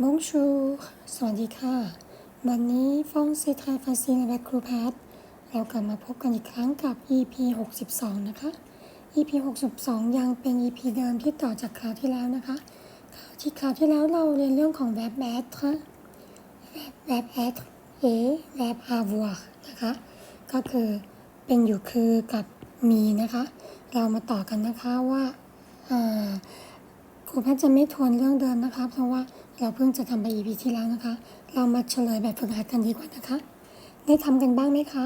Bonjour สวัสดีค่ะ วันนี้ฟองเซทาฟาซินและครูแพทเรากลับมาพบกันอีกครั้งกับ EP 62 นะคะ EP 62 ยังเป็น EP เดิมที่ต่อจากคราวที่แล้วนะคะ ที่คราวที่แล้วเราเรียนเรื่องของ verb être verb être et verb avoir นะคะ ก็คือเป็นอยู่คือกับมีนะคะ เรามาต่อกันนะคะว่าครูแพทจะไม่ทวนเรื่องเดิมนะคะ เพราะว่า เราเพิ่งจะทำไป EP ที่แล้วนะคะ เรามาเฉลยแบบฝึกหัดกันดีกว่านะคะ ได้ทำกันบ้างไหมคะ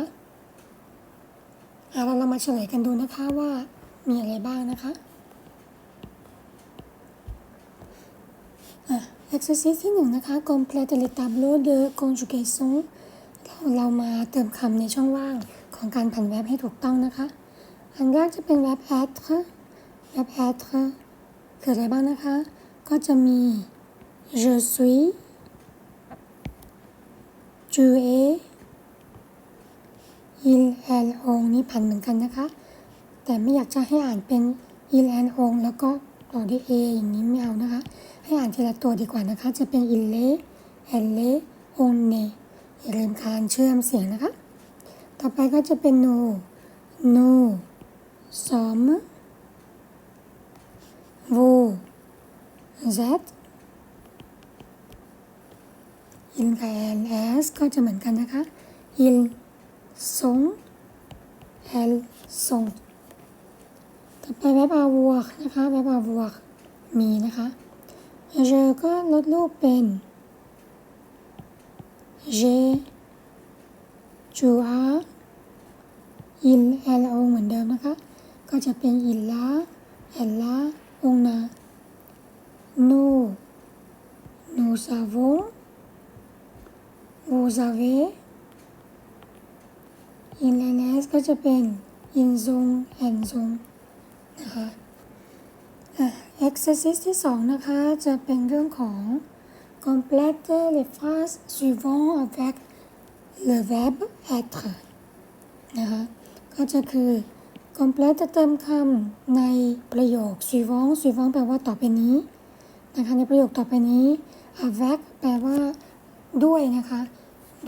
เราเรามาเฉลยกันดูนะคะว่ามีอะไรบ้างนะคะอะ exercise ที่หนึ่งนะคะ complete le tableau de conjugation เราเรามาเติมคำในช่องว่างของการผันแวบให้ถูกต้องนะคะ อันแรกจะเป็น verb être verb être คืออะไรบ้างนะคะ ก็จะมี je suis tu es il elle on นี่ผันเหมือนกันนะคะ แต่ไม่อยากจะให้อ่านเป็น il and on แล้วก็ต่อด้วย a อย่างนี้ไม่เอานะคะ ให้อ่านทีละตัวดีกว่านะคะ จะเป็น il est elle est on est อย่าลืมการเชื่อมเสียงนะคะ ต่อไปก็จะเป็น nous nous sommes vous êtes in กับ an as ก็จะเหมือนกันนะคะ in สง an สงต่อไปแบบอาบวกนะคะแบบอาบวกมีนะคะเจอก็ลดรูปเป็นเจจูอาอินแอลอเหมือนเดิมนะคะ ก็จะเป็นอินลาแอลลาองนาโนโนซาวง vous avez in ns ก็จะเป็น in zone and zone นะคะอะ exercise ที่สองนะคะ จะเป็นเรื่องของ compléter les phrases suivant avec le verbe être นะคะ ก็จะคือ complete จะเติมคำในประโยค suivant suivant แปลว่าต่อไปนี้ นะคะ ในประโยคต่อไปนี้ avec แปลว่าด้วยนะคะ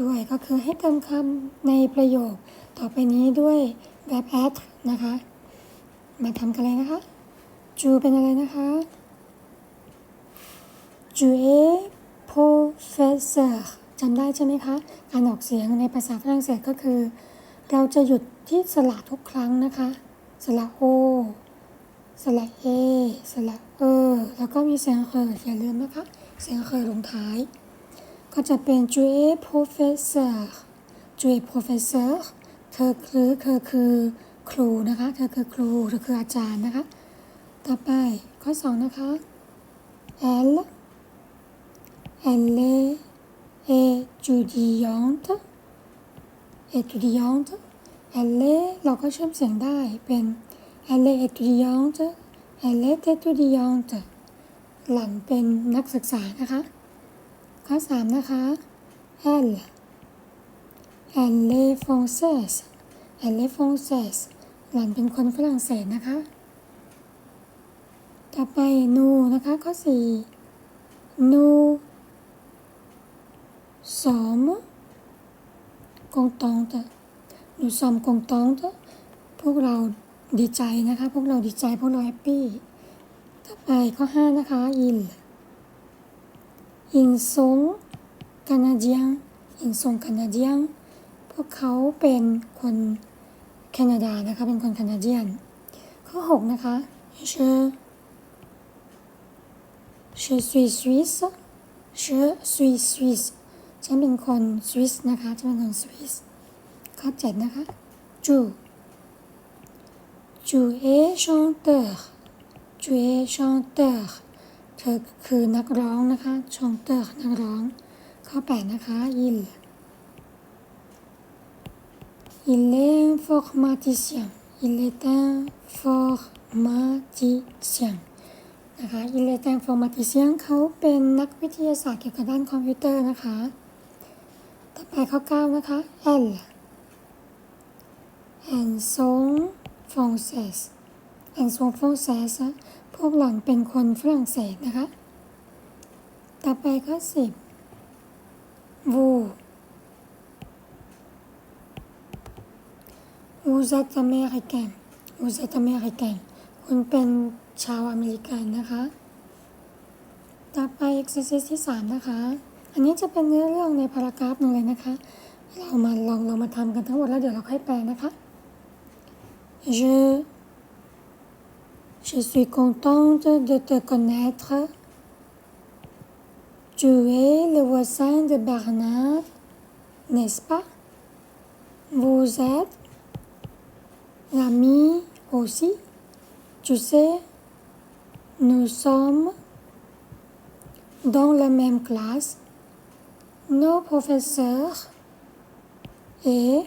ด้วยก็คือให้เติมคำในประโยคต่อไปนี้ด้วย verb être นะคะ มาทำกันเลยนะคะ จูเป็นอะไรนะคะจูเอ professeur จำได้ใช่ไหมคะ การออกเสียงในภาษาฝรั่งเศสก็คือ เราจะหยุดที่สระทุกครั้งนะคะ สระโอ สระเอ สระเออ แล้วก็มีเสียงเคออย่าลืมนะคะ เสียงเคอลงท้าย ก็จะเป็น j u e professor j u e professor เธอคือเธอคือครูนะคะ เธอคือครู เธอคืออาจารย์นะคะ ต่อไปข้อสองนะคะ elle elle est étudiante étudiante elle เราก็เชื่อมเสียงได้เป็น elle est étudiante elle est étudiante หลังเป็นนักศึกษานะคะ ข้อสามนะคะ elle elle est française elle est française หล่อนเป็นคนฝรั่งเศสนะคะ ต่อไป nous นะคะข้อสี่ nous sommes contentes nous sommes contentes พวกเราดีใจนะคะ พวกเราดีใจ พวกเราแฮปปี้ ต่อไปข้อห้านะคะ il ยิงซงกานาเดียนอิงซงกานาเดียนพวกเขาเป็นคนแคนาดานะคะ เป็นคนแคนาเดียน ข้อ 6 นะคะ je je suis suisse je suis suisse ฉันเป็นคนสวิสนะคะฉันเป็นคนสวิสข้อ 7 นะคะ จูจูเอชองเตอร์จูเอชองเตอร์ ธอคือนักร้องนะคะ chanteur นักร้อง ข้อ8นะคะ il il est informaticien il est informaticien นะคะ il est informaticien เขาเป็นนักวิทยาศาสตร์เกี่ยวกับด้านคอมพิวเตอร์นะคะ ต่อไปข้อ9นะคะ elle elles sont françaises elles sont françaises พวกหล่อนเป็นคนฝรั่งเศสนะคะ ต่อไปข้อสิบ vous vous êtes américain vous êtes américain คุณเป็นชาวอเมริกันนะคะ ต่อไป exercise ที่สามนะคะ อันนี้จะเป็นเนื้อเรื่องในพารากราฟหนึ่งเลยนะคะ เรามาลองเรามาทำกันทั้งหมดแล้วเดี๋ยวเราค่อยแปลนะคะ je je suis contente de te connaître tu es le voisin de Bernard n'est-ce pas vous êtes l'ami aussi tu sais nous sommes dans la même classe nos professeurs et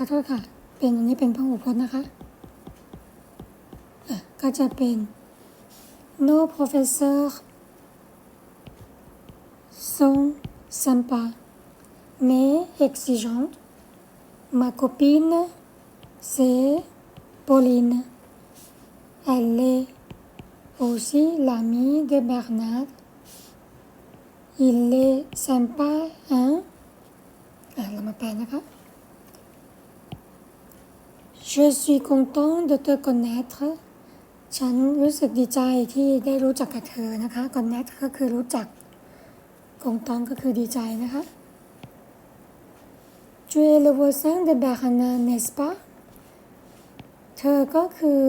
ขอโทษค่ะ เป็นอันนี้เป็นพหูพจน์นะคะอ่ะ ก็จะเป็น nos professeurs sont sympas mais exigeants ma copine c'est Pauline elle est aussi l'amie de Bernard il est sympa hein อ่ะเรามาแปลนะคะ Je suis content de te connaître ฉันรู้สึกดีใจที่ได้รู้จักกับเธอนะคะ connect ก็คือรู้จัก content ก็คือดีใจนะคะ Tu es le voisin de Bernard n'est-ce pas เธอก็คือ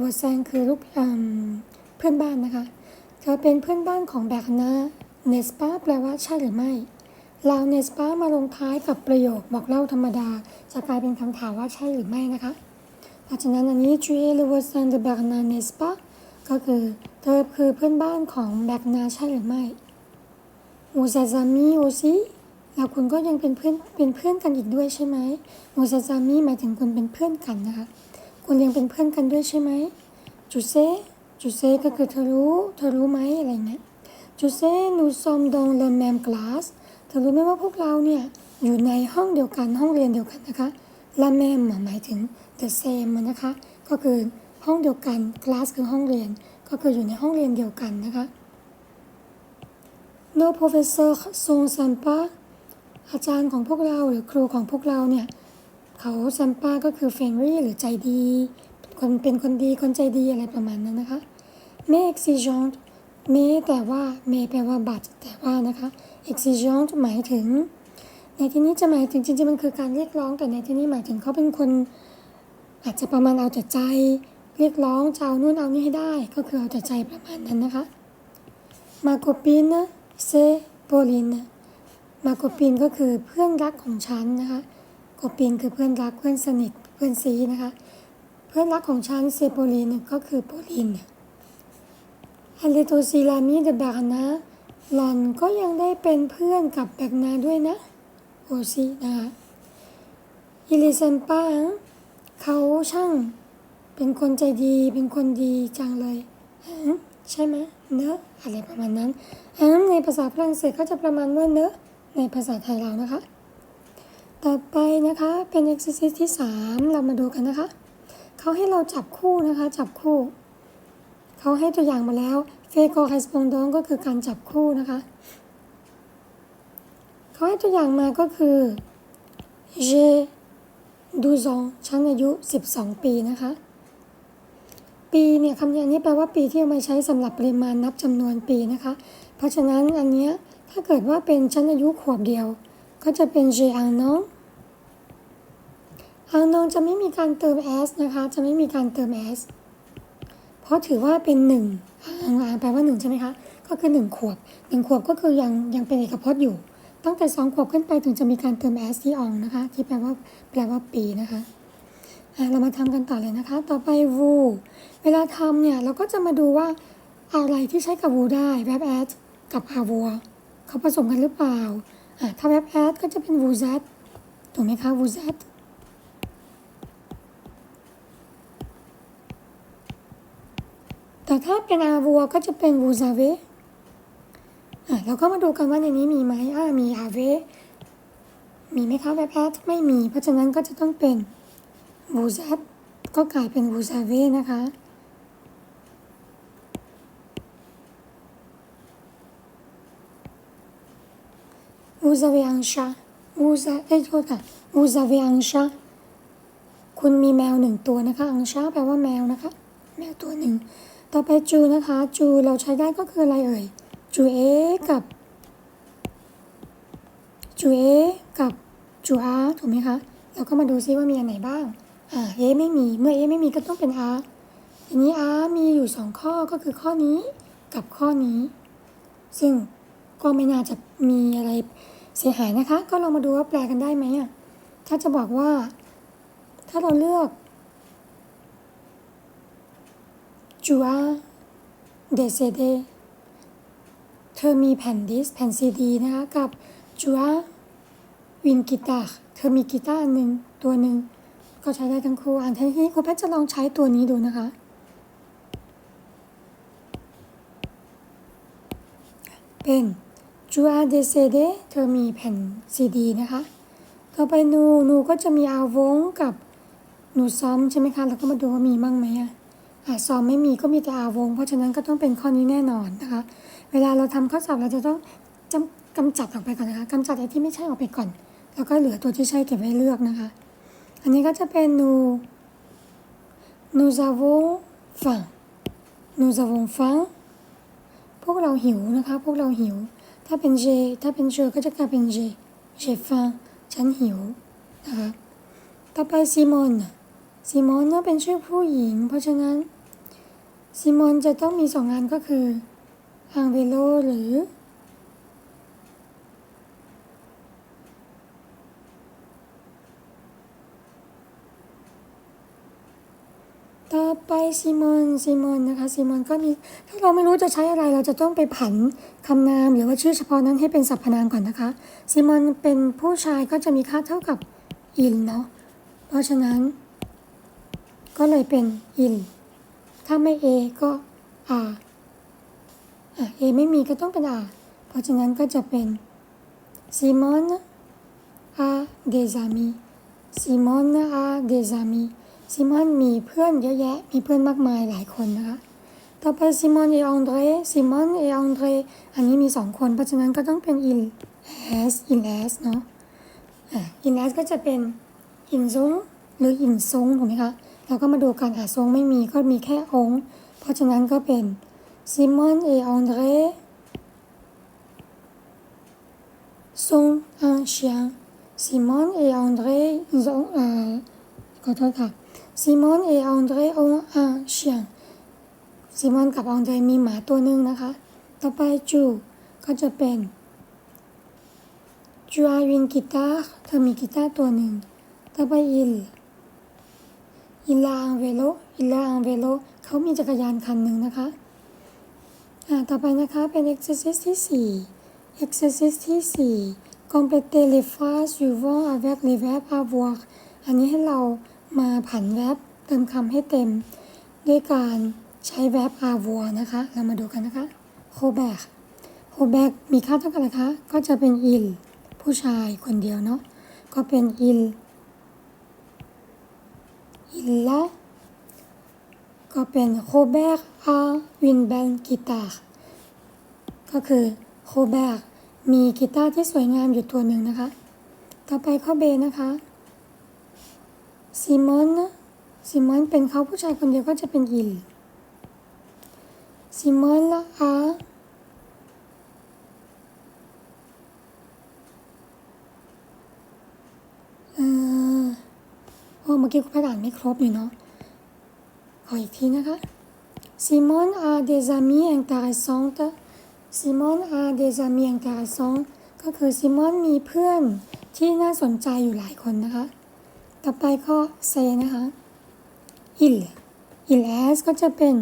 voisin คือลูกเพื่อนบ้านนะคะ เธอเป็นเพื่อนบ้านของแบกนา n'est-ce pas แปลว่าใช่หรือไม่เรา n'est-ce pas มาลงท้ายกับประโยคบอกเล่าธรรมดา จะกลายเป็นคำถามว่าใช่หรือไม่นะคะ เพราะฉะนั้นอันนี้ tu es le voisin de Bernard n'est-ce pas ก็คือเธอคือเพื่อนบ้านของแบกนาใช่หรือไม่ vous êtes amis aussi แล้วคุณก็ยังเป็นเพื่อนเป็นเพื่อนกันอีกด้วยใช่ไหม vous êtes amis หมายถึงคุณเป็นเพื่อนกันนะคะคุณยังเป็นเพื่อนกันด้วยใช่ไหม tu sais tu sais ก็คือเธอรู้เธอรู้ไหมอะไรเงี้ย tu sais nous sommes dans la même classe เธอรู้ไหมว่าพวกเราเนี่ยอยู่ในห้องเดียวกันห้องเรียนเดียวกันนะคะ la même หมายถึง the same นะคะ ก็คือห้องเดียวกัน class คือห้องเรียน ก็คืออยู่ในห้องเรียนเดียวกันนะคะ no professeurs sont sympas อาจารย์ของพวกเราหรือครูของพวกเราเนี่ย เขาซัมปาก็คือเฟรนรี่หรือใจดี คนเป็นคนดีคนใจดีอะไรประมาณนั้นนะคะเม exigent เมแต่ว่าเมแปลว่าบัตแต่ว่านะคะ exigent หมายถึง ในที่นี้จะหมายถึงจริงๆมันคือการเรียกร้องแต่ในที่นี้หมายถึงเขาเป็นคน อาจจะประมาณเอาแต่ใจ เรียกร้องจะเอานู่นเอานี่ให้ได้ ก็คือเอาแต่ใจประมาณนั้นนะคะมาโกปินเซโปลินมาโกปินก็คือเพื่อนรักของฉันนะคะโกปินคือเพื่อนรักเพื่อนสนิทเพื่อนซีนะคะ เพื่อนรักของฉันเซโปลินก็คือโปลินอันเลโตซีลามีเดแบกนะหลอนก็ยังได้เป็นเพื่อนกับแบกนาด้วยนะโอซีนะคะอิลิเซมป้า เขาช่าง เป็นคนใจดี เป็นคนดีจังเลยใช่ไหมเนอะอะไรประมาณนั้นอันนั้นในภาษาฝรั่งเศสเขาจะประมาณว่าเนอะในภาษาไทยเรานะคะ ต่อไปนะคะเป็น exercise ที่ 3 เรามาดูกันนะคะ เขาให้เราจับคู่นะคะ จับคู่ เขาให้ตัวอย่างมาแล้ว f a c o correspondant ก็คือการจับคู่นะคะ เขาให้ตัวอย่างมาก็คือ j'ai 12 ans ฉันอายุ 12 ปีนะคะ ปีเนี่ยคำนี้แปลว่าปีที่เอามาใช้สำหรับปริมาณนับจำนวนปีนะคะ เพราะฉะนั้นอันเนี้ยถ้าเกิดว่าเป็นชั้นอายุขวบเดียว ก็จะเป็น j'ai un an อังนองจะไม่มีการเติม s นะคะ จะไม่มีการเติม s เพราะถือว่าเป็นหนึ่งอังอังแปลว่าหนึ่งใช่ไหมคะ ก็คือหนึ่งขวบหนึ่งขวบก็คือยังยังเป็นเอกพจน์อยู่ ตั้งแต่สองขวบขึ้นไปถึงจะมีการเติม s ที่อองนะคะ ที่แปลว่าแปลว่าปีนะคะเรามาทำกันต่อเลยนะคะ ต่อไป vu เวลาทำเนี่ย เราก็จะมาดูว่าอะไรที่ใช้กับ vu ได้ verb at กับ avoir เขาผสมกันหรือเปล่าถ้า verb at ก็จะเป็น vous êtes ถูกไหมคะ vous êtes แต่ถ้าเป็นอาวัวก็จะเป็น vous avez อะ เราก็มาดูกันว่าในนี้มีไหมอ่ามี ave มีไหมคะแบบแอดไม่มี เพราะฉะนั้นก็จะต้องเป็น vous êtes ก็กลายเป็น vous avez นะคะ vous avez un chat vous a เอ้ยโทษค่ะ vous avez un chat คุณมีแมวหนึ่งตัวนะคะอังชาแปลว่าแมวนะคะ แมวตัวหนึ่ง ต่อไปจูนะคะ จูเราใช้ได้ก็คืออะไรเอ่ย จูเอกับจูเอกับจูอาถูกไหมคะเราก็มาดูซิว่ามีอันไหนบ้างอ่าเอไม่มีเมื่อเอไม่มีก็ต้องเป็นอาทีนี้อามีอยู่สองข้อก็คือข้อนี้กับข้อนี้ ซึ่งก็ไม่น่าจะมีอะไรเสียหายนะคะ ก็ลองมาดูว่าแปลกันได้ไหมอะถ้าจะบอกว่า ถ้าเราเลือกจูอาเดซเด อมีแผ่นดิสแผ่นซีดีนะคะกับจูอาวินกีตาร์เธอมีกีตาร์หนึ่งตัวหนึ่งก็ใช้ได้ทั้งคู่อ่านทีนี้ครูแพทจะลองใช้ตัวนี้ดูนะคะ เป็นจูอาเดซเดเธอมีแผ่นซีดีนะคะต่อไปนูนูก็จะมีอาวงกับหนูซ้อมใช่ไหมคะ แล้วก็มาดูว่ามีมั่งไหมอะ ซอมไม่มีก็มีแต่อาวง เพราะฉะนั้นก็ต้องเป็นข้อนี้แน่นอนนะคะ เวลาเราทำข้อสอบเราจะต้องจำกำจัดออกไปก่อนนะคะกำจัดไอ้ที่ไม่ใช่ออกไปก่อน แล้วก็เหลือตัวที่ใช่เก็บไว้เลือกนะคะ อันนี้ก็จะเป็นนู nous avons faim nous avons faim พวกเราหิวนะคะ พวกเราหิว ถ้าเป็น j ถ้าเป็น je ก็จะกลายเป็น j j'ai faim ฉันหิวนะคะ ต่อไปซีมอนซีมอนเนี่ยเป็นชื่อผู้หญิง เพราะฉะนั้น ซีมอนจะต้องมีสองงานก็คืออังเวโลหรือต่อไปซีมอนซีมอนนะคะซีมอนก็มีถ้าเราไม่รู้จะใช้อะไรเราจะต้องไปผันคำนามหรือว่าชื่อเฉพาะนั้นให้เป็นสรรพนามก่อนนะคะซีมอนเป็นผู้ชายก็จะมีค่าเท่ากับอินเนาะเพราะฉะนั้น ก็เลยเป็นอิน ถ้าไม่ A ก็ R อะ A ไม่มีก็ต้องเป็น R เพราะฉะนั้นก็จะเป็นซีมอน a des amis ซีมอน a des amis ซิมอนมีเพื่อนเยอะแยะ มีเพื่อนมากมายหลายคนนะคะ ต่อไปซิมอนเอองเดรซิมอนเอองเดรอันนี้มีสองคน เพราะฉะนั้นก็ต้องเป็นอินแอสอินแอสเนาะอะอินแอสก็จะเป็นอินซงหรืออินซงถูกไหมคะ เราก็มาดูกันอะซงไม่มีก็มีแค่องค์ เพราะฉะนั้นก็เป็นซิมอนเอองเดร sont un chien Simone et André ils ont เอ่อขอโทษค่ะ Simone et André ont un chien ซิมอนกับอองเดรมีหมาตัวหนึ่งนะคะ ต่อไปจูก็จะเป็นจูอาวินกีตาร์เธอมีกีตาร์ตัวหนึ่งต่อไปอิล อิลาอังเวโลอิลาอังเวโลเขามีจักรยานคันหนึ่งนะคะอ่าต่อไปนะคะเป็น exercise ที่ 4 exercise ที่ 4 compléter les phrases suivant avec les verbes avoir อันนี้ให้เรามาผันแวบเติมคำให้เต็ม ด้วยการใช้แวบ avoir นะคะ เรามาดูกันนะคะ Robert Robert มีค่าเท่ากันอะคะ ก็จะเป็น il ผู้ชายคนเดียวเนาะ ก็เป็น il il a ก็เป็น Robert a une belle guitare ก็คือโคแบกมีกีตาร์ที่สวยงามอยู่ตัวหนึ่งนะคะ ต่อไปข้อเบนะคะซิมอนซิมอนเป็นเขาผู้ชายคนเดียวก็จะเป็นอิลซิมอนละอาเอ่อโอ้ เมื่อกี้คุณพระอ่านไม่ครบอยู่เนาะขออีกทีนะคะ Simone a des amis intéressantes Simone a des amis intéressants ก็คือซิมอนมีเพื่อนที่น่าสนใจอยู่หลายคนนะคะ ต่อไปข้อเซนะคะ il il has ก็จะเป็น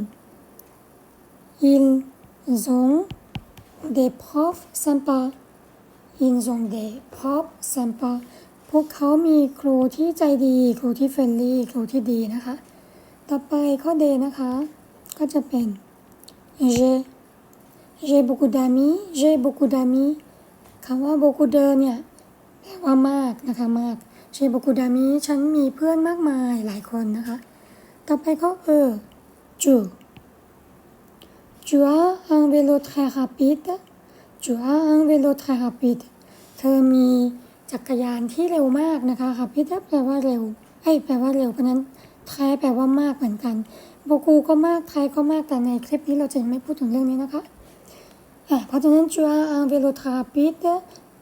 ils ont des profs sympas ils ont des profs sympas พวกเขามีครูที่ใจดี ครูที่เฟรนลี่ ครูที่ดีนะคะ ต่อไปข้อเดนะคะ ก็จะเป็น j'ai j'ai beaucoup d'amis j'ai beaucoup d'amis คำว่า beaucoup de เนี่ยแปลว่ามากนะคะมาก j'ai beaucoup d'amis ฉันมีเพื่อนมากมายหลายคนนะคะ ต่อไปข้อเออ tu tu as un vélo très rapide tu as un vélo très rapide เธอมี จักรยานที่เร็วมากนะคะค่ะพี่ทับแปลว่าเร็วไอ้แปลว่าเร็วเพราะนั้นไทยแปลว่ามากเหมือนกันโบกูก็มากไทยก็มากแต่ในคลิปนี้เราจะยังไม่พูดถึงเรื่องนี้นะคะอะเพราะฉะนั้นจูอาอังเวโลทาปิด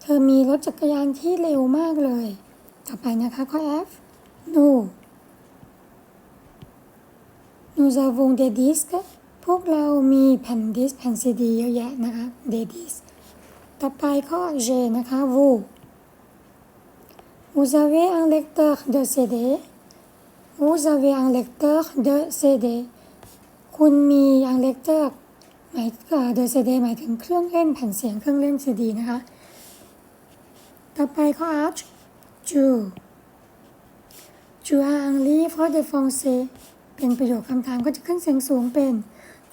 เธอมีรถจักรยานที่เร็วมากเลย ต่อไปนะคะข้อ F no nous avons des disques พวกเรามีแผ่นดิสแผ่นซีดีเยอะแยะนะคะ des disques ต่อไปข้อ G นะคะ vous vous avez un lecteur de CD vous avez un lecteur de CD คุณมี un lecteur หมายเอ่อ de CD หมายถึงเครื่องเล่นแผ่นเสียงเครื่องเล่นซีดีนะคะ ต่อไปข้อ H tu tu as un livre de français เป็นประโยคคำถามก็จะขึ้นเสียงสูงเป็น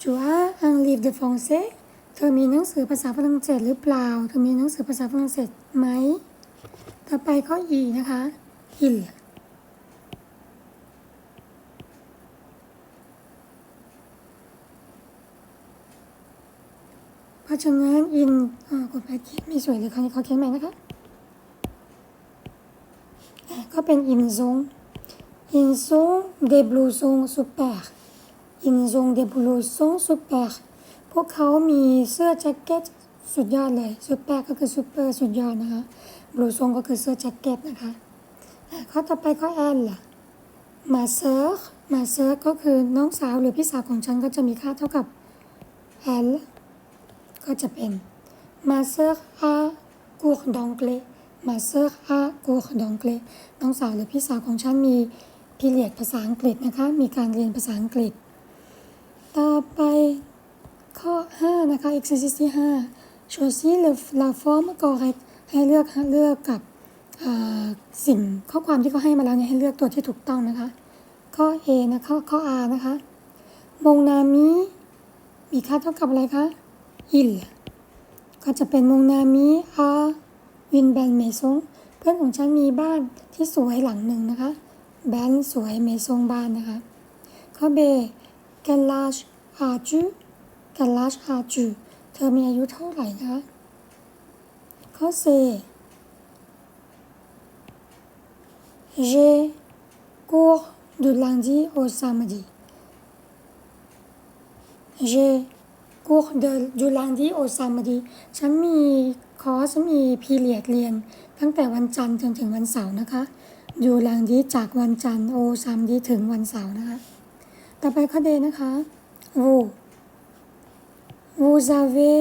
tu as un livre de français เธอมีหนังสือภาษาฝรั่งเศสหรือเปล่า เธอมีหนังสือภาษาฝรั่งเศสไหม ต่อไปข้อ E นะคะ il เพราะฉะนั้น in กดไปเขียนไม่สวยเลยเขาเขาเขียนใหม่นะคะอะก็เป็น in zone in zone des blousons super in zone des blousons super พวกเขามีเสื้อแจ็คเก็ตสุดยอดเลย super ก็คือ super สุดยอดนะคะ บลูซงก็คือเสื้อแจ็คเก็ตนะคะข้อต่อไปข้อแอนล่ะมาเซอร์มาเซอร์ก็คือน้องสาวหรือพี่สาวของฉันก็จะมีค่าเท่ากับแอนก็จะเป็นมาเซอร์อากูร์ดองเกลมาเซอร์อากูร์ดองเกลน้องสาวหรือพี่สาวของฉันมีพิเรียดภาษาอังกฤษนะคะ มีการเรียนภาษาอังกฤษ ต่อไปข้อ 5 นะคะ exercise ที่5 choisis le la forme correcte ให้เลือกเลือกกับสิ่งข้อความที่เขาให้มาแล้วเนี่ยให้เลือกตัวที่ถูกต้องนะคะ ข้อ A นะข้อข้อ R นะคะมงนามิมีค่าเท่ากับอะไรคะ il ก็จะเป็นมงนามิ a วินแบนเมซงเพื่อนของฉันมีบ้านที่สวยหลังหนึ่งนะคะแบนสวยเมซงบ้านนะคะข้อ B แกลาชอาจูแกลาชอาจูเธอมีอายุเท่าไหร่คะ ข้อ C J'ai cours du lundi au samedi J'ai cours de du lundi au samedi ฉันมีคอร์สมีพีเรียดเรียน ตั้งแต่วันจันทร์จนถึงวันเสาร์นะคะดูลังดีจากวันจันทร์โอซามดีถึงวันเสาร์นะคะ ต่อไปข้อเดนะคะ vous vous avez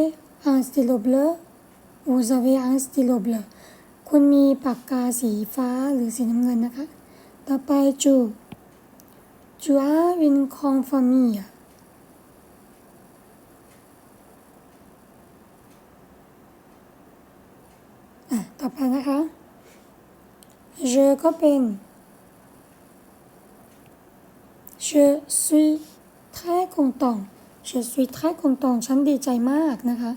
un stylo bleu vous avez un stylo bleu คุณมีปากกาสีฟ้าหรือสีน้ำเงินนะคะ ต่อไปจู จูอาวินคอนฟอร์มีอะ ต่อไปนะคะ je ก็เป็น je suis très content je suis très content ฉันดีใจมากนะคะ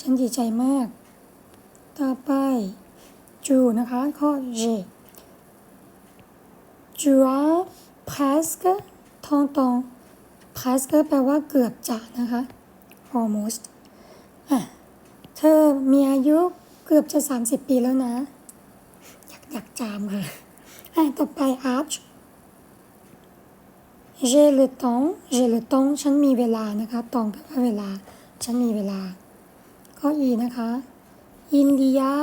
ฉันดีใจมาก ต่อไปจูนะคะข้อ G tu as presque trente ans presque แปลว่าเกือบจะนะคะ almost อะเธอมีอายุเกือบจะ 30 ปีแล้วนะ อยากอยากจามค่ะอะต่อไป arch j'ai le temps j'ai le temps ฉันมีเวลานะคะ ตองแปลว่าเวลา ฉันมีเวลา ข้อ E นะคะ il y a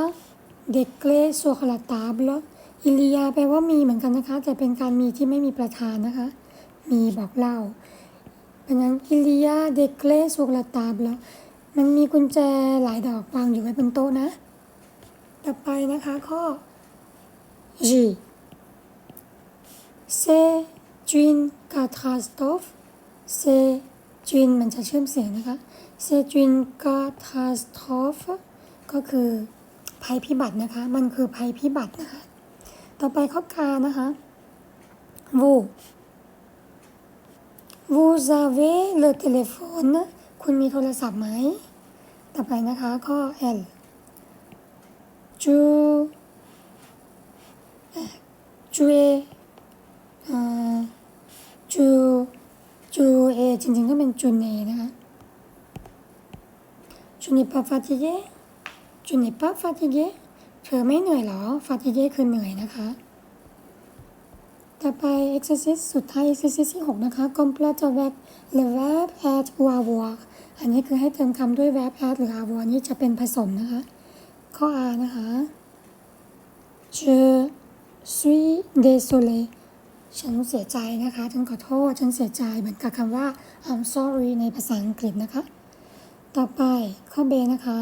des clés sur la table il y a แปลว่ามีเหมือนกันนะคะ แต่เป็นการมีที่ไม่มีประธานนะคะ มีบอกเล่าเพราะนั้น il y a des clés sur la table มันมีกุญแจหลายดอกวางอยู่ไว้บนโต๊ะนะ ต่อไปนะคะข้อ G c'est une catastrophe c'est une มันจะเชื่อมเสียงนะคะ c'est une catastrophe ก็คือภัยพิบัตินะคะ มันคือภัยพิบัตินะคะ ต่อไปข้อกานะคะ vous vous avez le téléphone คุณมีโทรศัพท์ไหม ต่อไปนะคะข้อ L tu tu es เอ่อ tu tu es จริงๆก็เป็น tu n'es นะคะ tu n'es pas fatigué tu n'es pas fatigué เธอไม่เหนื่อยเหรอฟาติเย่คือเหนื่อยนะคะ ต่อไป exercise สุดท้าย exercise ที่ 6 นะคะ complete verb le verb at ou avoir อันนี้คือให้เติมคำด้วย verb at หรือ avoir นี่จะเป็นผสมนะคะ ข้อ A นะคะ je suis désolé ฉันเสียใจนะคะ ฉันขอโทษ ฉันเสียใจ เหมือนกับคำว่า I'm sorry ในภาษาอังกฤษนะคะ ต่อไปข้อ B นะคะ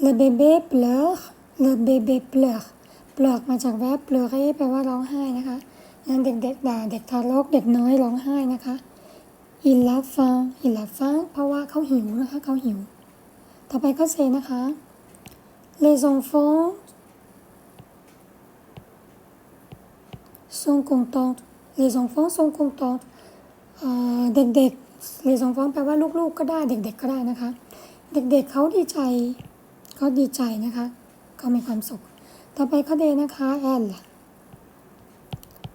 le bébé pleure le bébé pleure pleure มาจาก verb pleurer แปลว่าร้องไห้นะคะงั้นเด็กๆด่าเด็กทารกเด็กน้อยร้องไห้นะคะ il a faim il a faim เพราะว่าเขาหิวนะคะเขาหิว ต่อไปข้อ C นะคะ les enfants sont contents les enfants sont contents เด็กๆ les enfants แปลว่าลูกๆ ก็ได้เด็ก ๆ ก็ได้นะคะ เด็กๆเขาดีใจ เขาดีใจนะคะเขามีความสุข ต่อไปข้อเดนะคะแอล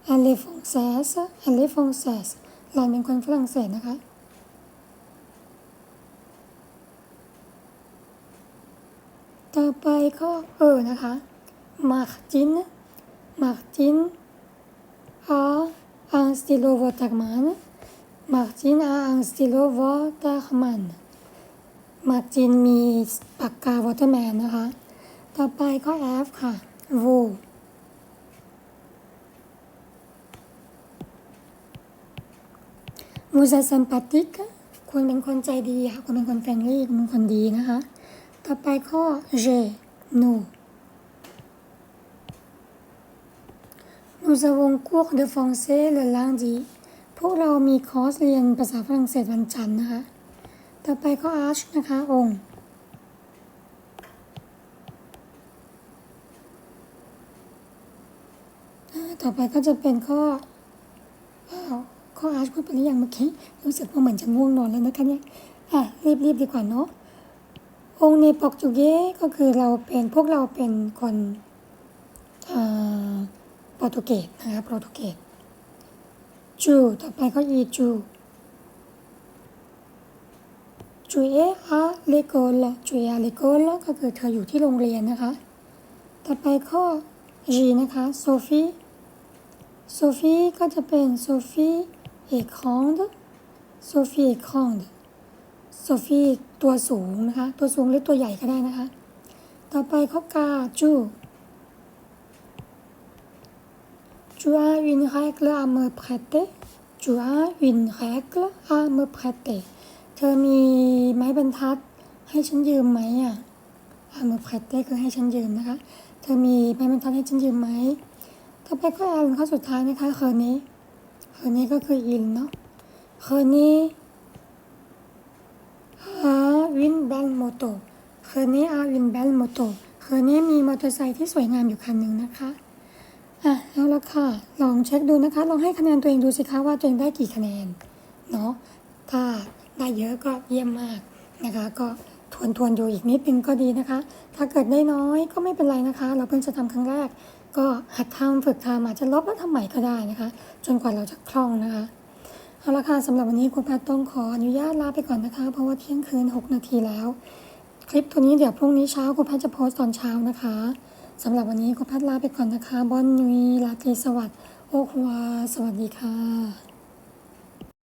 แอนเลฟองเซสแอนเลฟองเซสหลาเป็นคนฝรั่งเศสนะคะต่อไปก็เออนะคะมาร์ตินมาร์ตินอาอังสติโลวอตากมันมาร์ตินอาอังสติโลวอตากมัน จินมีปากกาวอเตอร์แมนนะคะ ต่อไปข้อ F ค่ะ vous vous êtes sympathique คุณเป็นคนใจดีค่ะคุณเป็นคนเฟรนลี่คุณเป็นคนดีนะคะ ต่อไปข้อ G nous nous avons cours de français le lundi พวกเรามีคอร์สเรียนภาษาฝรั่งเศสวันจันทร์นะคะ ต่อไปข้อ arch นะคะองค์ต่อไปก็จะเป็นข้อข้อ arch พูดไปหรือยังเมื่อกี้รู้สึกว่าเหมือนจะง่วงนอนแล้วนะคะเนี่ยอะรีบๆดีกว่าเนาะองค์ในปอกจุเยก็คือเราเป็นพวกเราเป็นคนโปรตุเกสนะคะโปรตุเกสจูต่อไปก็อีจู จูเออาเลโกลจูเออาเลโกลก็คือเธออยู่ที่โรงเรียนนะคะ ต่อไปข้อ G นะคะโซฟีโซฟีก็จะเป็นโซฟีเอกคองดโซฟีเอกคองดโซฟีตัวสูงนะคะ ตัวสูงหรือตัวใหญ่ก็ได้นะคะ ต่อไปข้อกาจู Tu as une règle à me prêter Tu as une règle à me prêter เเธอมีไม้บรรทัดให้ฉันยืมไหมอะ à me prêter คือให้ฉันยืมนะคะ เธอมีไม้บรรทัดให้ฉันยืมไหมต่อไปข้อ L ข้อสุดท้ายนะคะเคอนี้เคอนี้ก็คือ in เนาะเคอนี้ a une belle moto เคอนี้ a une belle moto เคอนี้มีมอเตอร์ไซค์ที่สวยงามอยู่คันหนึ่งนะคะอะเอาละค่ะ ลองเช็คดูนะคะ ลองให้คะแนนตัวเองดูสิคะว่าตัวเองได้กี่คะแนน เนาะถ้า ได้เยอะก็เยี่ยมมากนะคะ ก็ทวนทวนๆดูอีกนิดนึงก็ดีนะคะ ถ้าเกิดได้น้อยก็ไม่เป็นไรนะคะ เราเพิ่งจะทำครั้งแรก ก็หัดทำฝึกทำอาจจะลบแล้วทำใหม่ก็ได้นะคะ จนกว่าเราจะคล่องนะคะเอาละค่ะสำหรับวันนี้คุณแพทย์ต้องขออนุญาตลาไปก่อนนะคะ เพราะว่าเที่ยงคืน 6 นาทีแล้ว คลิปตัวนี้เดี๋ยวพรุ่งนี้เช้าคุณแพทย์จะโพสต์ตอนเช้านะคะสำหรับวันนี้คุณแพทย์ลาไปก่อนนะคะบอนนุยลาตรีสวัสดิ์โอควาสวัสดีค่ะ